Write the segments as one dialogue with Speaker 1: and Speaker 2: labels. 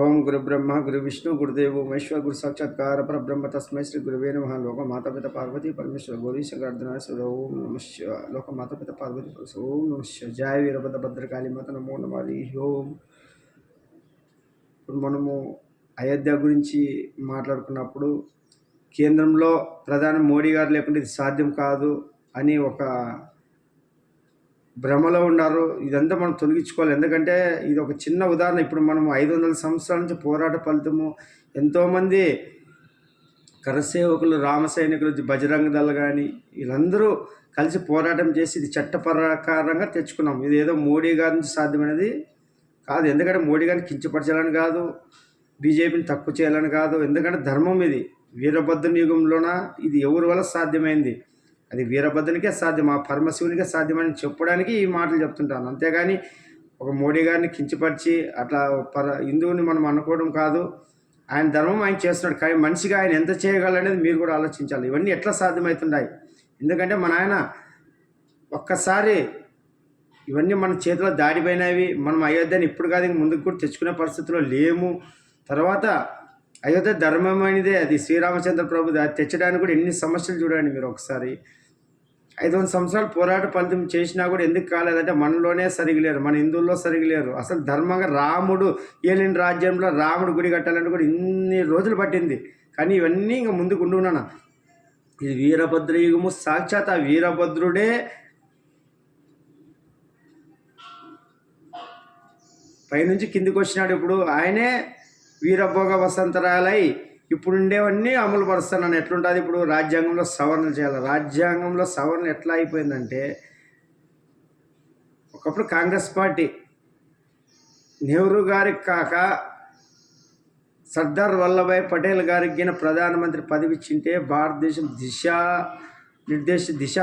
Speaker 1: ఓం గురు బ్రహ్మ గురు విష్ణు గురుదేవు మహేశ్వర గురు సాక్షాత్కార పరబ్రహ్మ తస్మై శ్రీ గురువే నమ లోక మాతాపిత పార్వతి పరమేశ్వర గౌరీ శంకరార్ధనాశ్వర ఓం నమ శివ లోక మాతాపిత పార్వతి ఓం నమ శివ జయ వీరభద్ర భద్రకాళి మాత నమో నమాది ఓం ఇప్పుడు మనము అయోధ్య గురించి మాట్లాడుకున్నప్పుడు కేంద్రంలో ప్రధాని మోడీ గారు లేకుంటే ఇది సాధ్యం కాదు అని ఒక భ్రమలో ఉన్నారు ఇదంతా మనం తొలగించుకోవాలి ఎందుకంటే ఇది ఒక చిన్న ఉదాహరణ ఇప్పుడు మనం ఐదు వందల సంవత్సరాల నుంచి పోరాట ఫలితము ఎంతోమంది కరసేవకులు రామ సైనికులు బజరంగ దళ కానీ వీళ్ళందరూ కలిసి పోరాటం చేసి ఇది చట్టప్రకారంగా తెచ్చుకున్నాం ఇది ఏదో మోడీ గారి నుంచి సాధ్యమైనది కాదు ఎందుకంటే మోడీ గారిని కించపరచాలని కాదు బీజేపీని తక్కువ చేయాలని కాదు ఎందుకంటే ధర్మం ఇది వీరభద్ర యుగంలోన ఇది ఎవరి వల్ల సాధ్యమైంది అది వీరభద్రునికే సాధ్యం ఆ పరమశివునికే సాధ్యమని చెప్పడానికి ఈ మాటలు చెప్తుంటాను అంతేగాని ఒక మోడీ గారిని కించపరిచి అట్లా పర హిందువుని మనం అనుకోవడం కాదు ఆయన ధర్మం ఆయన చేస్తున్నాడు కానీ మనిషిగా ఆయన ఎంత చేయగలనేది మీరు కూడా ఆలోచించాలి ఇవన్నీ ఎట్లా సాధ్యమవుతున్నాయి ఎందుకంటే మన ఆయన ఒక్కసారి ఇవన్నీ మన చేతిలో దాడిపోయినవి మనం అయోధ్యని ఇప్పుడు కాదు ముందుకు కూడా తెచ్చుకునే పరిస్థితిలో లేము తర్వాత అయోధ్య ధర్మమైనదే అది శ్రీరామచంద్ర ప్రభు తెచ్చడానికి కూడా ఎన్ని సమస్యలు చూడండి మీరు ఒకసారి ఐదు వందల సంవత్సరాలు పోరాట ఫలితం చేసినా కూడా ఎందుకు కాలేదంటే మనలోనే సరిగిలేరు మన హిందువుల్లో సరిగిలేరు అసలు ధర్మంగా రాముడు ఏలిన రాజ్యంలో రాముడు గుడి కట్టాలంటే కూడా ఇన్ని రోజులు పట్టింది కానీ ఇవన్నీ ఇంకా ముందుకు ఉండున్నాను ఇది వీరభద్ర యుగము సాక్షాత్ ఆ వీరభద్రుడే పైనుంచి కిందికి వచ్చినాడు ఇప్పుడు ఆయనే వీరభోగ వసంతరాలై ఇప్పుడు ఉండేవన్నీ అమలు పరుస్తానని ఎట్లుంటుంది ఇప్పుడు రాజ్యాంగంలో సవరణ చేయాలి రాజ్యాంగంలో సవరణ ఎట్లా అయిపోయిందంటే ఒకప్పుడు కాంగ్రెస్ పార్టీ నెహ్రూ గారికి కాక సర్దార్ వల్లభాయ్ పటేల్ గారికి గిన ప్రధానమంత్రి పదవి ఇచ్చింటే భారతదేశం దిశ నిర్దేశ దిశ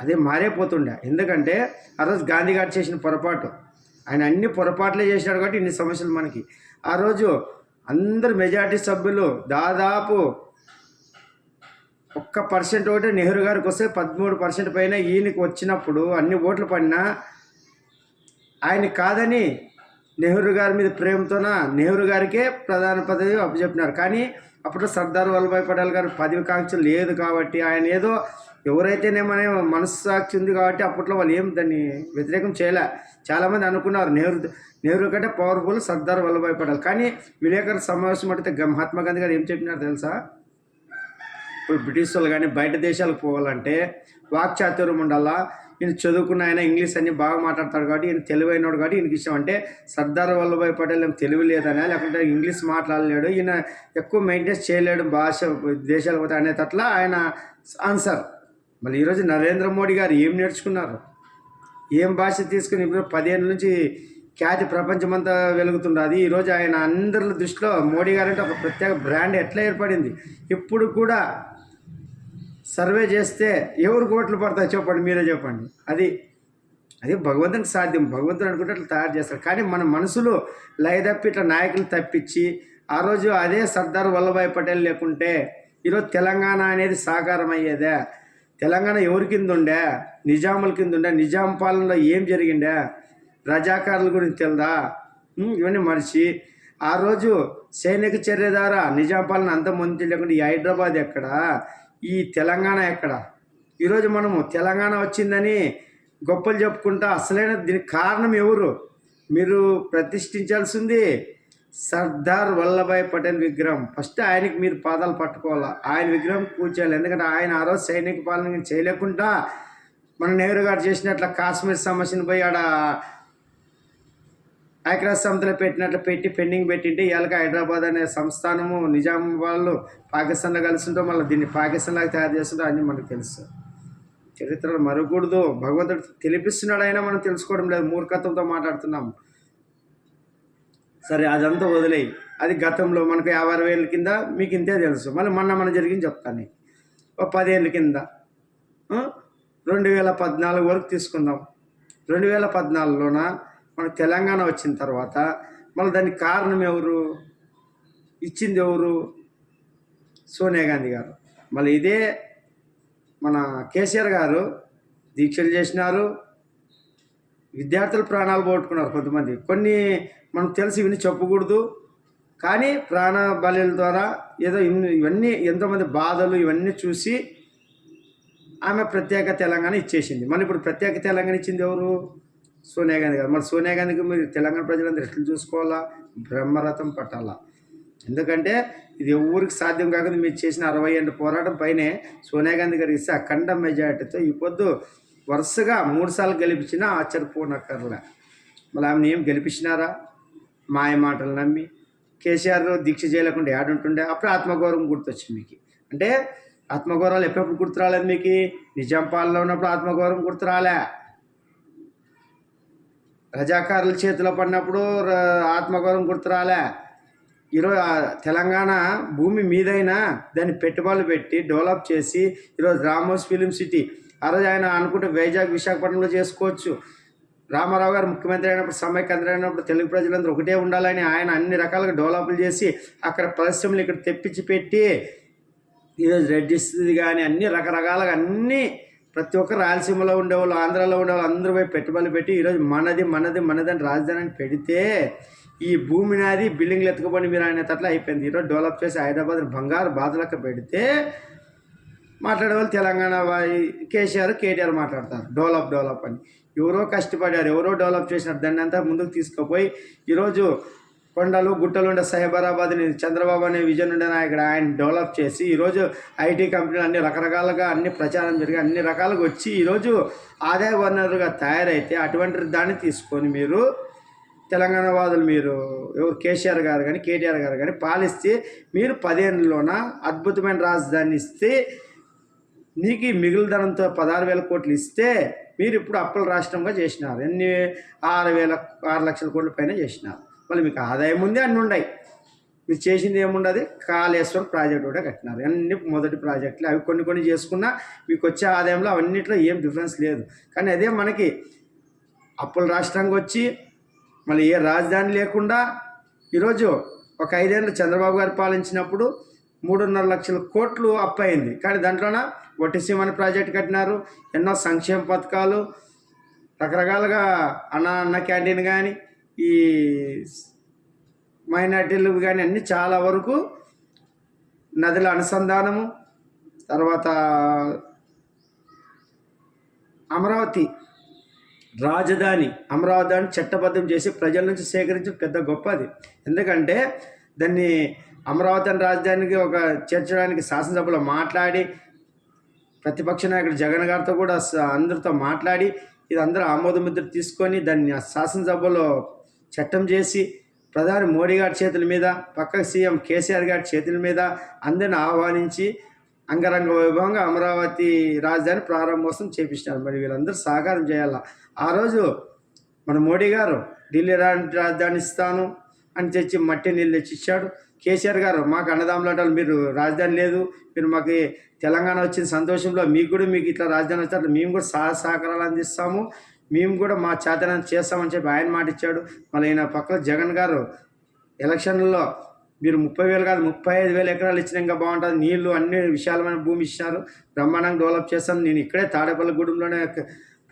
Speaker 1: అదే మారేపోతుండే ఎందుకంటే ఆ రోజు గాంధీ గారు చేసిన పొరపాటు ఆయన అన్ని పొరపాట్లే చేశాడు కాబట్టి ఇన్ని సమస్యలు మనకి ఆ రోజు అందరు మెజార్టీ సభ్యులు దాదాపు ఒక్క పర్సెంట్ ఓటే నెహ్రూ గారికి వస్తే పదమూడు పర్సెంట్ పైన ఈయనకి వచ్చినప్పుడు అన్ని ఓట్లు పడినా ఆయన కాదని నెహ్రూ గారి మీద ప్రేమతోన నెహ్రూ గారికే ప్రధాన పదవి అప్పచెప్పినారు కానీ అప్పుడు సర్దార్ వల్లభాయ్ పటేల్ గారి పదవి కాంక్ష లేదు కాబట్టి ఆయన ఏదో ఎవరైతేనేమనే మనస్సాక్షి ఉంది కాబట్టి అప్పట్లో వాళ్ళు ఏం దాన్ని వ్యతిరేకం చేయలే చాలామంది అనుకున్నారు నెహ్రూ నెహ్రూ కంటే పవర్ఫుల్ సర్దార్ వల్లభాయ్ పటేల్ కానీ విలేకరు సమావేశం పడితే మహాత్మా గాంధీ గారు ఏం చెప్పినారు తెలుసా ఇప్పుడు బ్రిటిష్ వాళ్ళు కానీ బయట దేశాలకు పోవాలంటే వాక్చాతుర్యం ఉండాలా ఈయన చదువుకున్న ఆయన ఇంగ్లీష్ అన్ని బాగా మాట్లాడతాడు కాబట్టి ఈయన అయినాడు కాబట్టి ఈయనకి ఇష్టం అంటే సర్దార్ వల్లభాయ్ పటేల్ ఏం తెలివి లేదనే లేకుంటే ఇంగ్లీష్ మాట్లాడలేడు ఈయన ఎక్కువ మెయింటెన్స్ చేయలేడు భాష దేశాలకు పోతే అనేటట్ల ఆయన ఆన్సర్ మళ్ళీ ఈరోజు నరేంద్ర మోడీ గారు ఏం నేర్చుకున్నారు ఏం భాష తీసుకుని ఇప్పుడు పదిహేను నుంచి ఖ్యాతి ప్రపంచమంతా వెలుగుతున్నది ఈరోజు ఆయన అందరి దృష్టిలో మోడీ గారంటే ఒక ప్రత్యేక బ్రాండ్ ఎట్లా ఏర్పడింది ఇప్పుడు కూడా సర్వే చేస్తే ఎవరు కోట్లు పడతా చెప్పండి మీరే చెప్పండి అది అది భగవంతునికి సాధ్యం భగవంతుడు అనుకుంటే అట్లా తయారు చేస్తారు కానీ మన మనసులో లయదప్పి ఇట్లా నాయకులు తప్పించి ఆ రోజు అదే సర్దార్ వల్లభాయ్ పటేల్ లేకుంటే ఈరోజు తెలంగాణ అనేది సాకారం అయ్యేదే తెలంగాణ ఎవరి కింద ఉండే నిజాముల కింద ఉండే నిజాం పాలనలో ఏం జరిగిండే రజాకారుల గురించి తెలుదా ఇవన్నీ మనిషి ఆ రోజు సైనిక చర్య ద్వారా నిజాం పాలన ముందు లేకుండా ఈ హైదరాబాద్ ఎక్కడ ఈ తెలంగాణ ఎక్కడ ఈరోజు మనము తెలంగాణ వచ్చిందని గొప్పలు చెప్పుకుంటా అసలైన దీనికి కారణం ఎవరు మీరు ప్రతిష్ఠించాల్సింది సర్దార్ వల్లభాయ్ పటేల్ విగ్రహం ఫస్ట్ ఆయనకి మీరు పాదాలు పట్టుకోవాలా ఆయన విగ్రహం కూర్చోాలి ఎందుకంటే ఆయన ఆ రోజు సైనిక పాలన చేయలేకుండా మన నెహ్రూ గారు చేసినట్ల కాశ్మీర్ సమస్యను పోయి ఆడ ఐక్యరాజ్ సమితిలో పెట్టినట్లు పెట్టి పెండింగ్ పెట్టింటే ఇవాళ హైదరాబాద్ అనే సంస్థానము నిజాం వాళ్ళు పాకిస్తాన్లో కలిసి ఉంటాం మళ్ళీ దీన్ని పాకిస్తాన్లాగా తయారు చేస్తుంటే అన్నీ మనకు తెలుసు చరిత్రలో మరకూడదు భగవంతుడు తెలిపిస్తున్నాడు అయినా మనం తెలుసుకోవడం లేదు మూర్ఖత్వంతో మాట్లాడుతున్నాం సరే అదంతా వదిలేయి అది గతంలో మనకు యాభై వేల కింద మీకు ఇంతే తెలుసు మళ్ళీ మొన్న మనం జరిగింది చెప్తాను ఒక పదేళ్ళ కింద రెండు వేల పద్నాలుగు వరకు తీసుకుందాం రెండు వేల పద్నాలుగులోన మన తెలంగాణ వచ్చిన తర్వాత మళ్ళీ దానికి కారణం ఎవరు ఇచ్చింది ఎవరు సోనియా గాంధీ గారు మళ్ళీ ఇదే మన కేసీఆర్ గారు దీక్షలు చేసినారు విద్యార్థులు ప్రాణాలు పోగొట్టుకున్నారు కొంతమంది కొన్ని మనం తెలిసి విని చెప్పకూడదు కానీ ప్రాణ బలి ద్వారా ఏదో ఇవన్నీ ఎంతోమంది బాధలు ఇవన్నీ చూసి ఆమె ప్రత్యేక తెలంగాణ ఇచ్చేసింది మళ్ళీ ఇప్పుడు ప్రత్యేక తెలంగాణ ఇచ్చింది ఎవరు సోనియా గాంధీ కాదు మరి సోనియా గాంధీకి మీరు తెలంగాణ ప్రజలందరూ ఎట్లు చూసుకోవాలా బ్రహ్మరథం పట్టాలా ఎందుకంటే ఇది ఎవరికి సాధ్యం కాకుండా మీరు చేసిన అరవై ఏళ్ళ పోరాటం పైనే సోనియా గాంధీ గారు ఇస్తే అఖండ మెజార్టీతో ఈ పొద్దు వరుసగా మూడుసార్లు గెలిపించినా ఆశ్చర్యపోనక్కర్లే మళ్ళీ ఆమెను ఏం గెలిపించినారా మాయ మాటలు నమ్మి కేసీఆర్ దీక్ష చేయలేకుండా ఏడుంటుండే అప్పుడు ఆత్మగౌరవం గుర్తొచ్చింది మీకు అంటే ఆత్మగౌరవాలు ఎప్పుడెప్పుడు గుర్తురాలేదు మీకు నిజాం ఉన్నప్పుడు ఆత్మగౌరవం గుర్తురాలే రజాకారుల చేతిలో పడినప్పుడు ఆత్మగౌరవం గుర్తురాలే ఈరోజు తెలంగాణ భూమి మీదైనా దాన్ని పెట్టుబడులు పెట్టి డెవలప్ చేసి ఈరోజు రామోస్ ఫిలిం సిటీ ఆ రోజు ఆయన అనుకుంటే వైజాగ్ విశాఖపట్నంలో చేసుకోవచ్చు రామారావు గారు ముఖ్యమంత్రి అయినప్పుడు సమైక్యంత్రి అయినప్పుడు తెలుగు ప్రజలందరూ ఒకటే ఉండాలని ఆయన అన్ని రకాలుగా డెవలప్లు చేసి అక్కడ పరిశ్రమలు ఇక్కడ తెప్పించి పెట్టి ఈరోజు రెడ్డిస్తుంది కానీ అన్ని రకరకాలుగా అన్నీ ప్రతి ఒక్క రాయలసీమలో ఉండేవాళ్ళు ఆంధ్రాలో ఉండేవాళ్ళు అందరూ పోయి పెట్టుబడులు పెట్టి ఈరోజు మనది మనది మనది అని రాజధానిని పెడితే ఈ భూమి నాది బిల్డింగ్లు ఎత్తుకుపోయి మీరు అనేటట్లు అయిపోయింది ఈరోజు డెవలప్ చేసి హైదరాబాద్ని బంగారు బాధలకు పెడితే మాట్లాడే వాళ్ళు తెలంగాణ కేసీఆర్ కేటీఆర్ మాట్లాడతారు డెవలప్ డెవలప్ అని ఎవరో కష్టపడారు ఎవరో డెవలప్ చేసినారు దాన్ని అంతా ముందుకు తీసుకుపోయి ఈరోజు కొండలు గుట్టలు ఉండే సైబరాబాద్ని చంద్రబాబు అనే విజన్ ఉండే నాయకుడు ఆయన డెవలప్ చేసి ఈరోజు ఐటీ కంపెనీలు అన్ని రకరకాలుగా అన్ని ప్రచారం జరిగి అన్ని రకాలుగా వచ్చి ఈరోజు ఆదాయ వనరుగా తయారైతే అటువంటి దాన్ని తీసుకొని మీరు తెలంగాణ వాదులు మీరు ఎవరు కేసీఆర్ గారు కానీ కేటీఆర్ గారు కానీ పాలిస్తే మీరు పదేళ్ళలోన అద్భుతమైన రాజధాని ఇస్తే నీకు మిగులుదనంతో పదహారు వేల కోట్లు ఇస్తే మీరు ఇప్పుడు అప్పుల రాష్ట్రంగా చేసినారు ఎన్ని ఆరు వేల ఆరు లక్షల కోట్ల పైన చేసినారు మళ్ళీ మీకు ఆదాయం ఉంది అన్నీ ఉన్నాయి మీరు చేసింది ఏముండదు కాళేశ్వరం ప్రాజెక్ట్ కూడా కట్టినారు అన్ని మొదటి ప్రాజెక్టులు అవి కొన్ని కొన్ని చేసుకున్నా మీకు వచ్చే ఆదాయంలో అవన్నిట్లో ఏం డిఫరెన్స్ లేదు కానీ అదే మనకి అప్పుల రాష్ట్రంగా వచ్చి మళ్ళీ ఏ రాజధాని లేకుండా ఈరోజు ఒక ఐదేళ్ళు చంద్రబాబు గారు పాలించినప్పుడు మూడున్నర లక్షల కోట్లు అప్పయింది కానీ దాంట్లోన ఒటిసీమ అనే ప్రాజెక్ట్ కట్టినారు ఎన్నో సంక్షేమ పథకాలు రకరకాలుగా అన్న అన్న క్యాంటీన్ కానీ ఈ మైనార్టీలు కానీ అన్నీ చాలా వరకు నదుల అనుసంధానము తర్వాత అమరావతి రాజధాని అని చట్టబద్ధం చేసి ప్రజల నుంచి సేకరించడం పెద్ద గొప్పది ఎందుకంటే దాన్ని అమరావతి రాజధానికి ఒక చేర్చడానికి శాసనసభలో మాట్లాడి ప్రతిపక్ష నాయకుడు జగన్ గారితో కూడా అందరితో మాట్లాడి ఇది అందరూ ఆమోదముద్ర తీసుకొని దాన్ని శాసనసభలో చట్టం చేసి ప్రధాని మోడీ గారి చేతుల మీద పక్క సీఎం కేసీఆర్ గారి చేతుల మీద అందరిని ఆహ్వానించి అంగరంగ వైభవంగా అమరావతి రాజధాని ప్రారంభోత్సవం చేపించినారు మరి వీళ్ళందరూ సహకారం చేయాల ఆ రోజు మన మోడీ గారు ఢిల్లీ రాజధాని ఇస్తాను అని తెచ్చి మట్టి నీళ్ళు తెచ్చిచ్చాడు కేసీఆర్ గారు మాకు అన్నదాములాటాలు మీరు రాజధాని లేదు మీరు మాకు తెలంగాణ వచ్చిన సంతోషంలో మీకు కూడా మీకు ఇట్లా రాజధాని వచ్చారు మేము కూడా సహ సహకారాలు అందిస్తాము మేము కూడా మా చేతనం చేస్తామని చెప్పి ఆయన మాట ఇచ్చాడు మళ్ళీ ఈయన పక్కన జగన్ గారు ఎలక్షన్లలో మీరు ముప్పై వేలు కాదు ముప్పై ఐదు వేల ఎకరాలు ఇచ్చినా ఇంకా బాగుంటుంది నీళ్లు అన్ని విశాలమైన భూమి ఇచ్చినారు బ్రహ్మాండంగా డెవలప్ చేస్తాను నేను ఇక్కడే తాడేపల్లిగూడెంలోనే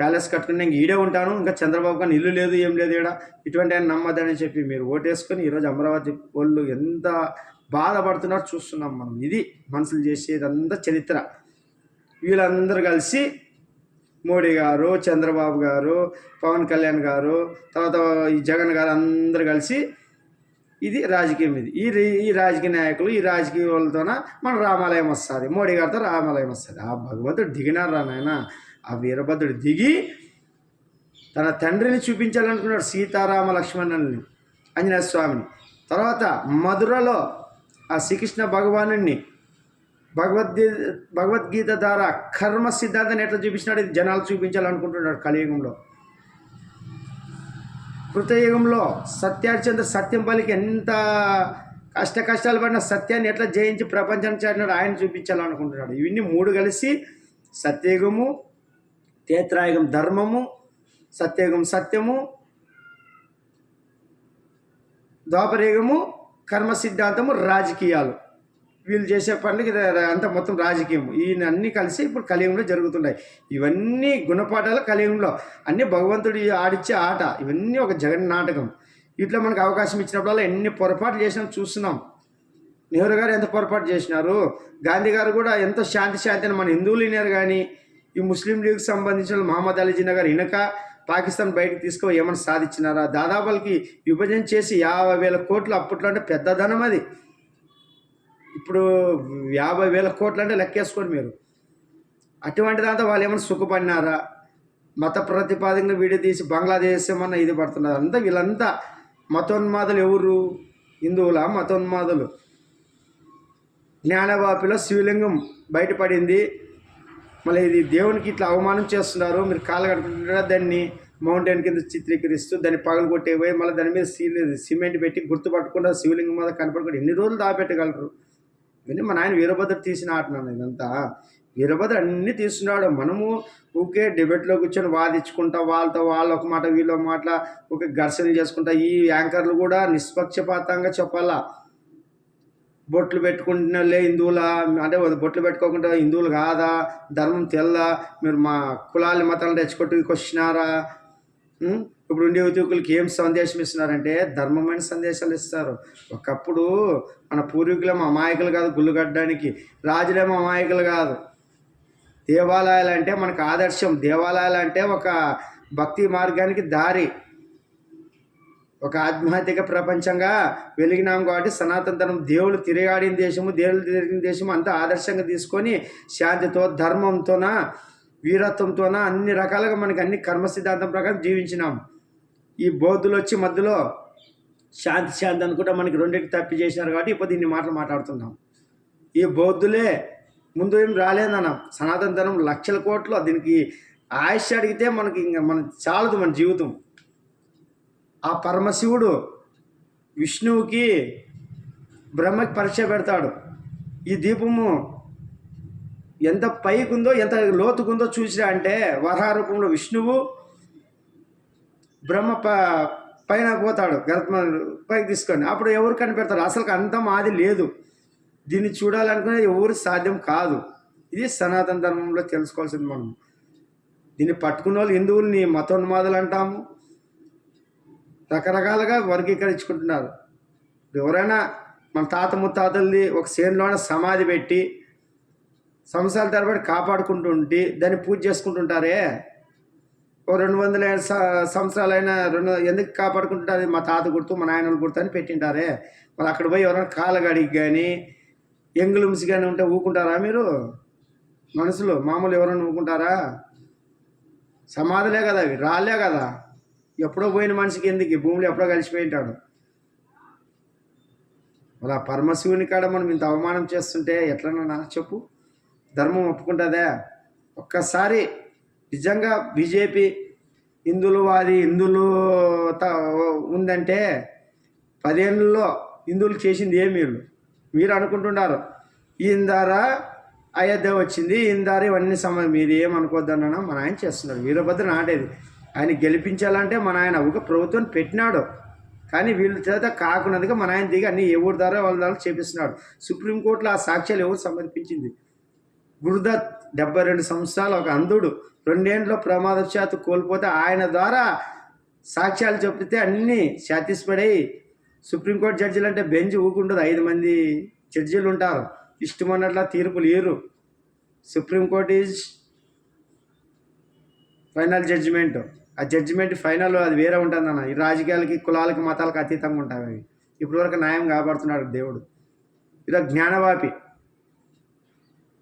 Speaker 1: ప్యాలెస్ కట్టుకుని ఇంక ఈడే ఉంటాను ఇంకా చంద్రబాబు కానీ ఇల్లు లేదు ఏం లేదు ఇక్కడ ఇటువంటి ఆయన నమ్మదని చెప్పి మీరు ఓటేసుకొని ఈరోజు అమరావతి వాళ్ళు ఎంత బాధపడుతున్నారో చూస్తున్నాం మనం ఇది మనుషులు చేసేదంతా చరిత్ర వీళ్ళందరూ కలిసి మోడీ గారు చంద్రబాబు గారు పవన్ కళ్యాణ్ గారు తర్వాత ఈ జగన్ గారు అందరు కలిసి ఇది రాజకీయం ఇది ఈ ఈ రాజకీయ నాయకులు ఈ రాజకీయ వాళ్ళతో మన రామాలయం వస్తుంది మోడీ గారితో రామాలయం వస్తుంది ఆ భగవంతుడు దిగినారా నాయన ఆ వీరభద్రుడు దిగి తన తండ్రిని చూపించాలనుకున్నాడు సీతారామ లక్ష్మణుని ఆంజనేయ స్వామిని తర్వాత మధురలో ఆ శ్రీకృష్ణ భగవాను భగవద్గీత భగవద్గీత ద్వారా కర్మ సిద్ధాంతాన్ని ఎట్లా చూపించినాడు ఇది జనాలు చూపించాలనుకుంటున్నాడు కలియుగంలో కృతయుగంలో సత్యాచంద్ర సత్యం పలికి ఎంత కష్ట కష్టాలు పడిన సత్యాన్ని ఎట్లా జయించి ప్రపంచం చేరినాడు ఆయన చూపించాలనుకుంటున్నాడు ఇవన్నీ మూడు కలిసి సత్యయుగము తేత్రాయుగం ధర్మము సత్యయుగం సత్యము ద్వాపరయుగము కర్మ సిద్ధాంతము రాజకీయాలు వీళ్ళు చేసే పనులకి అంతా మొత్తం రాజకీయం ఈయన అన్నీ కలిసి ఇప్పుడు కలియుగంలో జరుగుతున్నాయి ఇవన్నీ గుణపాఠాలు కలియుగంలో అన్నీ భగవంతుడు ఆడిచ్చే ఆట ఇవన్నీ ఒక జగన్ నాటకం ఇట్లా మనకు అవకాశం ఇచ్చినప్పుడల్లా ఎన్ని పొరపాట్లు చేసినా చూస్తున్నాం నెహ్రూ గారు ఎంత పొరపాటు చేసినారు గాంధీ గారు కూడా ఎంత శాంతి శాంతి మన హిందువులు వినారు కానీ ఈ ముస్లిం లీగ్కి సంబంధించిన మహమ్మద్ అలీ జిన్నా గారు వినక పాకిస్తాన్ బయటకు తీసుకో ఏమైనా సాధించినారా దాదాపులకి విభజన చేసి యాభై వేల కోట్లు అప్పట్లో అంటే పెద్ద ధనం అది ఇప్పుడు యాభై వేల కోట్లు అంటే లెక్కేసుకోండి మీరు అటువంటి దాంతో వాళ్ళు ఏమైనా సుఖపడినారా మత ప్రతిపాదనలు విడదీసి బంగ్లాదేశ్ ఏమన్నా ఇది పడుతున్నారు అంతా వీళ్ళంతా మతోన్మాదులు ఎవరు హిందువుల మతోన్మాదులు జ్ఞానవాపిలో శివలింగం బయటపడింది మళ్ళీ ఇది దేవునికి ఇట్లా అవమానం చేస్తున్నారు మీరు కాలు కడుకుంటున్నారా దాన్ని మౌంటైన్ కింద చిత్రీకరిస్తూ దాన్ని పగలు పోయి మళ్ళీ దాని మీద సిమెంట్ పెట్టి గుర్తుపట్టకుండా శివలింగం మీద కనపడకుండా ఎన్ని రోజులు దాపెట్టగలరు ఇవన్నీ మా నాయన వీరభద్ర తీసిన ఆటనాను ఇదంతా వీరభద్ర అన్నీ తీస్తున్నాడు మనము ఊకే డిబేట్లో కూర్చొని వాదించుకుంటా వాళ్ళతో వాళ్ళు ఒక మాట వీళ్ళు ఒక మాట ఒక ఘర్షణ చేసుకుంటా ఈ యాంకర్లు కూడా నిష్పక్షపాతంగా చెప్పాలా బొట్లు పెట్టుకుంటున్నలే హిందువులా అంటే బొట్లు పెట్టుకోకుండా హిందువులు కాదా ధర్మం తెల్లా మీరు మా కులాలి మతాలను తెచ్చుకుంటూ క్వశ్చనారా ఇప్పుడు ఉండే ఉద్యోగులకి ఏం సందేశం ఇస్తున్నారంటే ధర్మమైన సందేశాలు ఇస్తారు ఒకప్పుడు మన పూర్వీకులేమో అమాయకులు కాదు గుళ్ళు కట్టడానికి రాజులేమో అమాయకులు కాదు దేవాలయాలు అంటే మనకు ఆదర్శం దేవాలయాలు అంటే ఒక భక్తి మార్గానికి దారి ఒక ఆధ్యాత్మిక ప్రపంచంగా వెలిగినాం కాబట్టి సనాతన ధర్మం దేవుడు తిరిగాడిన దేశము దేవులు తిరిగిన దేశము అంతా ఆదర్శంగా తీసుకొని శాంతితో ధర్మంతోన వీరత్వంతోన అన్ని రకాలుగా మనకి అన్ని కర్మ సిద్ధాంతం ప్రకారం జీవించినాం ఈ బౌద్ధులు వచ్చి మధ్యలో శాంతి శాంతి అనుకుంటా మనకి రెండింటి తప్పి చేసినారు కాబట్టి ఇప్పుడు దీన్ని మాటలు మాట్లాడుతున్నాం ఈ బౌద్ధులే ముందు ఏం రాలేదన్న సనాతన ధనం లక్షల కోట్లు దీనికి ఆయుష్ అడిగితే మనకి ఇంకా మన చాలదు మన జీవితం ఆ పరమశివుడు విష్ణువుకి బ్రహ్మకి పరీక్ష పెడతాడు ఈ దీపము ఎంత పైకి ఉందో ఎంత లోతుకుందో చూసిరా అంటే వరహారూపంలో విష్ణువు బ్రహ్మ ప పైన పోతాడు గర్భ పైకి తీసుకొని అప్పుడు ఎవరు కనిపెడతారు అసలు అంత మాది లేదు దీన్ని చూడాలనుకునే ఎవరు సాధ్యం కాదు ఇది సనాతన ధర్మంలో తెలుసుకోవాల్సింది మనం దీన్ని పట్టుకున్న వాళ్ళు హిందువుల్ని మతోన్మాదులు అంటాము రకరకాలుగా వర్గీకరించుకుంటున్నారు ఎవరైనా మన తాత ముత్తాతలది ఒక సేనులోనే సమాధి పెట్టి సంవత్సరాల తరబడి కాపాడుకుంటుంటే దాన్ని పూజ చేసుకుంటుంటారే ఓ రెండు వందల సంవత్సరాలైనా రెండు ఎందుకు కాపాడుకుంటారు మా తాత గుర్తు మా నాయన గుర్తు అని పెట్టింటారే మరి అక్కడ పోయి ఎవరైనా కాలగాడికి కానీ ఎంగులుమ్స్ కానీ ఉంటే ఊకుంటారా మీరు మనుషులు మామూలు ఎవరైనా ఊకుంటారా సమాధులే కదా అవి రాలే కదా ఎప్పుడో పోయిన మనిషికి ఎందుకు భూములు ఎప్పుడో కలిసిపోయింటాడు మరి ఆ పరమశివుని కాడ మనం ఇంత అవమానం చేస్తుంటే ఎట్లన్నా చెప్పు ధర్మం ఒప్పుకుంటుందే ఒక్కసారి నిజంగా బీజేపీ హిందులు వారి హిందులు ఉందంటే పదేళ్ళలో హిందువులు చేసింది ఏమి వీళ్ళు మీరు అనుకుంటున్నారు ఈయన ద్వారా అయోధ్య వచ్చింది ఈయన ద్వారా ఇవన్నీ సమ మీరు ఏమనుకోద్దన్న మన ఆయన చేస్తున్నారు వీరభద్ర నాటేది ఆయన గెలిపించాలంటే మన ఆయన ఒక ప్రభుత్వం పెట్టినాడు కానీ వీళ్ళ చేత కాకున్నదిగా మన ఆయన దిగి అన్ని ఎవరి ద్వారా వాళ్ళ ద్వారా చేపిస్తున్నాడు సుప్రీంకోర్టులో ఆ సాక్ష్యాలు ఎవరు సమర్పించింది గురుదత్ డెబ్బై రెండు సంవత్సరాలు ఒక అంధుడు రెండేండ్లో ప్రమాదశాత్తు కోల్పోతే ఆయన ద్వారా సాక్ష్యాలు చెప్తే అన్నీ అయ్యి సుప్రీంకోర్టు జడ్జిలు అంటే బెంచ్ ఊకుండదు ఐదు మంది జడ్జిలు ఉంటారు ఇష్టమన్నట్ల తీర్పులు లేరు సుప్రీంకోర్టు ఈజ్ ఫైనల్ జడ్జిమెంట్ ఆ జడ్జిమెంట్ ఫైనల్ అది వేరే ఉంటుంది అన్న ఈ రాజకీయాలకి కులాలకి మతాలకు అతీతంగా ఉంటాయి ఇప్పటివరకు న్యాయం కాబడుతున్నాడు దేవుడు ఇలా జ్ఞానవాపి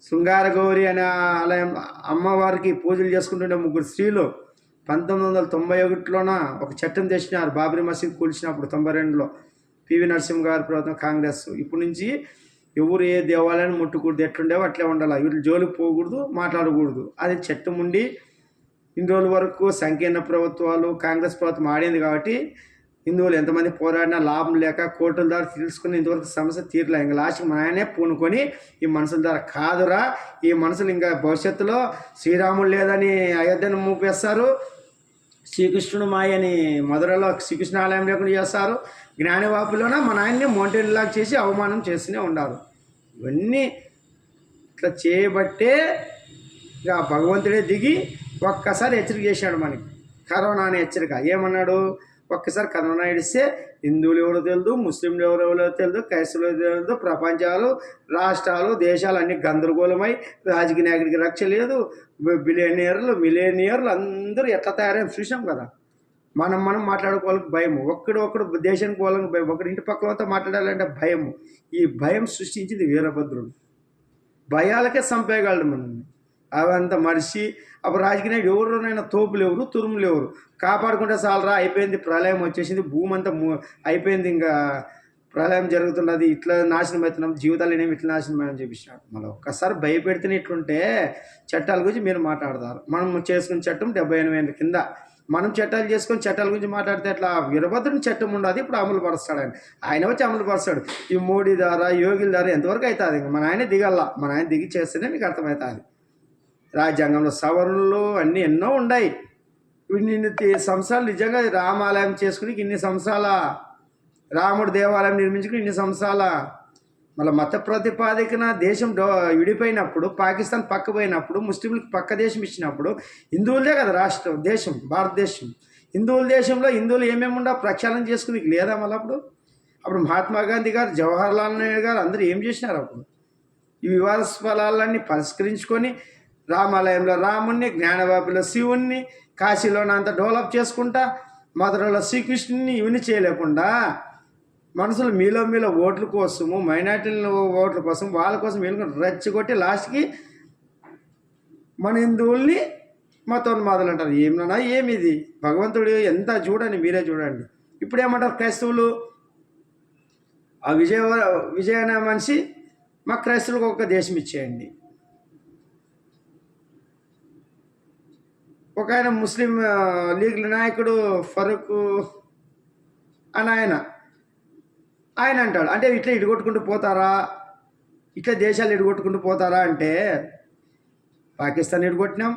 Speaker 1: శృంగారగౌరి అనే ఆలయం అమ్మవారికి పూజలు చేసుకుంటుండే ముగ్గురు స్త్రీలు పంతొమ్మిది వందల తొంభై ఒకటిలోన ఒక చట్టం తెచ్చినారు బాబ్రీ మసీద్ కూల్చినప్పుడు తొంభై రెండులో పివి నరసింహ గారి ప్రభుత్వం కాంగ్రెస్ ఇప్పటి నుంచి ఎవరు ఏ దేవాలయాన్ని ముట్టుకూడదు ఎట్లుండేవో అట్లే ఉండాలి వీళ్ళు జోలికి పోకూడదు మాట్లాడకూడదు అది చట్టం ఉండి ఇన్ని రోజుల వరకు సంకీర్ణ ప్రభుత్వాలు కాంగ్రెస్ ప్రభుత్వం ఆడింది కాబట్టి హిందువులు ఎంతమంది పోరాడినా లాభం లేక కోర్టుల ద్వారా తీసుకుని ఇంతవరకు సమస్య తీరలే ఇంకా లాస్ట్ మా ఆయనే పూనుకొని ఈ మనుషుల ద్వారా కాదురా ఈ మనుషులు ఇంకా భవిష్యత్తులో శ్రీరాముడు లేదని అయోధ్యను మూపేస్తారు శ్రీకృష్ణుడు మాయని మధురలో శ్రీకృష్ణ ఆలయం లేకుండా చేస్తారు జ్ఞానవాపులోన మన ఆయన్ని మౌంటైన్ చేసి అవమానం చేస్తూనే ఉన్నారు ఇవన్నీ ఇట్లా చేయబట్టే ఇక భగవంతుడే దిగి ఒక్కసారి హెచ్చరిక చేశాడు మనకి కరోనా అనే హెచ్చరిక ఏమన్నాడు ఒక్కసారి కనుమనాయుడిస్తే హిందువులు ఎవరో తెలియదు ముస్లింలు ఎవరో తెలియదు క్రైస్తవులు తెలియదు ప్రపంచాలు రాష్ట్రాలు దేశాలు అన్ని గందరగోళమై రాజకీయ నాయకుడికి రక్ష లేదు బిలియనియర్లు మిలేనియర్లు అందరూ ఎట్లా తయారైన చూసాం కదా మనం మనం మాట్లాడుకోవాలకు భయం ఒక్కడు ఒక్కడు దేశానికి పోవాలని భయం ఒకటి ఇంటి పక్కలతో మాట్లాడాలంటే భయం ఈ భయం సృష్టించింది వీరభద్రుడు భయాలకే చంపేయగలడు మనల్ని అవంతా మడిచి అప్పుడు రాజకీయ నాయుడు ఎవరునైనా తోపు ఎవరు తురుములు ఎవరు కాపాడుకుంటే చాలరా అయిపోయింది ప్రళయం వచ్చేసింది భూమి అంతా అయిపోయింది ఇంకా ప్రళయం జరుగుతున్నది ఇట్లా నాశనం అవుతున్నాం జీవితాలు అనేవి ఇట్లా నాశనం అని చెప్పినాడు మళ్ళీ ఒక్కసారి భయపెడితేనే ఇట్లుంటే చట్టాల గురించి మీరు మాట్లాడతారు మనం చేసుకున్న చట్టం డెబ్బై ఎనిమిది కింద మనం చట్టాలు చేసుకొని చట్టాల గురించి మాట్లాడితే అట్లా వీరభద్రుని చట్టం ఉండదు ఇప్పుడు అమలు పరుస్తాడు ఆయన ఆయన వచ్చి అమలు పరుస్తాడు ఈ మోడీ ద్వారా యోగిల ద్వారా ఎంతవరకు అవుతుంది మన ఆయన దిగల్లా మన ఆయన దిగి చేస్తేనే మీకు అర్థమవుతుంది రాజ్యాంగంలో సవరణలు అన్నీ ఎన్నో ఉన్నాయి ఇన్ని సంవత్సరాలు నిజంగా రామాలయం చేసుకుని ఇన్ని సంవత్సరాల రాముడు దేవాలయం నిర్మించుకుని ఇన్ని సంవత్సరాల మళ్ళీ మత ప్రతిపాదికన దేశం డో విడిపోయినప్పుడు పాకిస్తాన్ పక్క పోయినప్పుడు ముస్లింలకు పక్క దేశం ఇచ్చినప్పుడు హిందువులదే కదా రాష్ట్రం దేశం భారతదేశం హిందువుల దేశంలో హిందువులు ఏమేమి ఉండవు ప్రక్షాళన చేసుకుని లేదా మళ్ళీ అప్పుడు అప్పుడు మహాత్మా గాంధీ గారు జవహర్లాల్ నెహ్రూ గారు అందరూ ఏం చేసినారు అప్పుడు ఈ వివాదాస్పదాలన్నీ పరిష్కరించుకొని రామాలయంలో రాముణ్ణి జ్ఞానవాపిలో శివుణ్ణి కాశీలో అంత డెవలప్ చేసుకుంటా మధురలో శ్రీకృష్ణుని ఇవన్నీ చేయలేకుండా మనుషులు మీలో మీలో ఓట్ల కోసము మైనార్టీల ఓట్ల కోసం వాళ్ళ కోసం వీళ్ళ రెచ్చగొట్టి లాస్ట్కి మన హిందువుల్ని మాదలు అంటారు ఏమన్నా ఏమి ఇది భగవంతుడు ఎంత చూడండి మీరే చూడండి ఇప్పుడు ఏమంటారు క్రైస్తవులు ఆ విజయ విజయన మనిషి మా క్రైస్తవులకు ఒక దేశం ఇచ్చేయండి ఒక ఆయన ముస్లిం లీగ్ల నాయకుడు ఫరూక్ అని ఆయన ఆయన అంటాడు అంటే ఇట్లా ఇడగొట్టుకుంటూ పోతారా ఇట్లా దేశాలు ఇడగొట్టుకుంటూ పోతారా అంటే పాకిస్తాన్ ఇడగొట్టినాం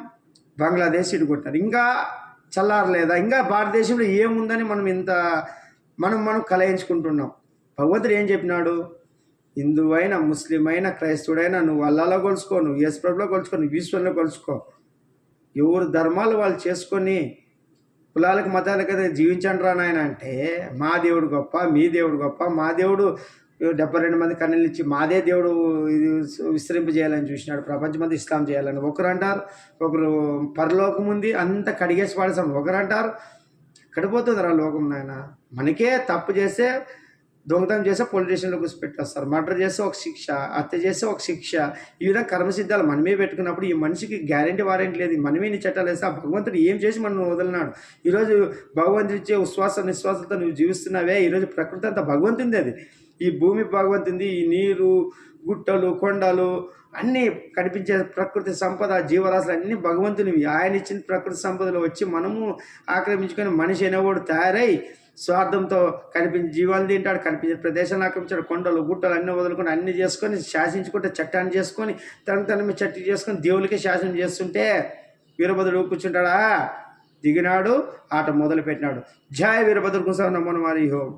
Speaker 1: బంగ్లాదేశ్ ఇడగొట్టారు ఇంకా చల్లారలేదా ఇంకా భారతదేశంలో ఏముందని మనం ఇంత మనం మనం కలయించుకుంటున్నాం భగవంతుడు ఏం చెప్పినాడు అయినా ముస్లిం అయినా క్రైస్తవుడైనా నువ్వు అల్లాలో కొలుచుకో నువ్వు యేసు కొలుచుకో నువ్వు ఈశ్వరంలో కొలుచుకో ఎవరు ధర్మాలు వాళ్ళు చేసుకొని కులాలకు మతాలకు అయితే జీవించండి రా నాయన అంటే మా దేవుడు గొప్ప మీ దేవుడు గొప్ప మా దేవుడు డెబ్బై రెండు మంది కన్నీళ్ళు ఇచ్చి మాదే దేవుడు ఇది విస్తరింపజేయాలని చూసినాడు ప్రపంచం అంతా ఇస్లాం చేయాలని ఒకరు అంటారు ఒకరు పరలోకం ఉంది అంత కడిగేసి పాడేసాం ఒకరు అంటారు కడిపోతుంది రా లోకం నాయన మనకే తప్పు చేస్తే దొంగతనం చేస్తే పొలిటీషియన్లో పెట్టేస్తారు మర్డర్ చేస్తే ఒక శిక్ష హత్య చేస్తే ఒక శిక్ష ఈ విధంగా కర్మసిద్ధాలు మనమే పెట్టుకున్నప్పుడు ఈ మనిషికి గ్యారంటీ వారెంట్ లేదు మనమే నీ చట్టాలు వేస్తే ఆ భగవంతుడు ఏం చేసి మనం వదిలినాడు ఈరోజు భగవంతుడు ఇచ్చే ఉశ్వాస నిశ్వాసంతో నువ్వు జీవిస్తున్నావే ఈరోజు ప్రకృతి అంతా భగవంతుంది అది ఈ భూమి భగవంతుంది ఈ నీరు గుట్టలు కొండలు అన్నీ కనిపించే ప్రకృతి సంపద జీవరాశులు అన్నీ భగవంతునివి ఆయన ఇచ్చిన ప్రకృతి సంపదలు వచ్చి మనము ఆక్రమించుకొని మనిషి అనేవాడు తయారై స్వార్థంతో కనిపించే జీవాలు తింటాడు కనిపించిన ప్రదేశాన్ని ఆక్రమించాడు కొండలు గుట్టలు అన్నీ వదులుకొని అన్నీ చేసుకొని శాసించుకుంటే చట్టాన్ని చేసుకొని తన తన చట్టి చేసుకొని దేవుడికి శాసనం చేస్తుంటే వీరభద్రుడు కూర్చుంటాడా దిగినాడు ఆట మొదలుపెట్టినాడు జాయ వీరభద్రుడు కుసం నమ్మను మరి హోం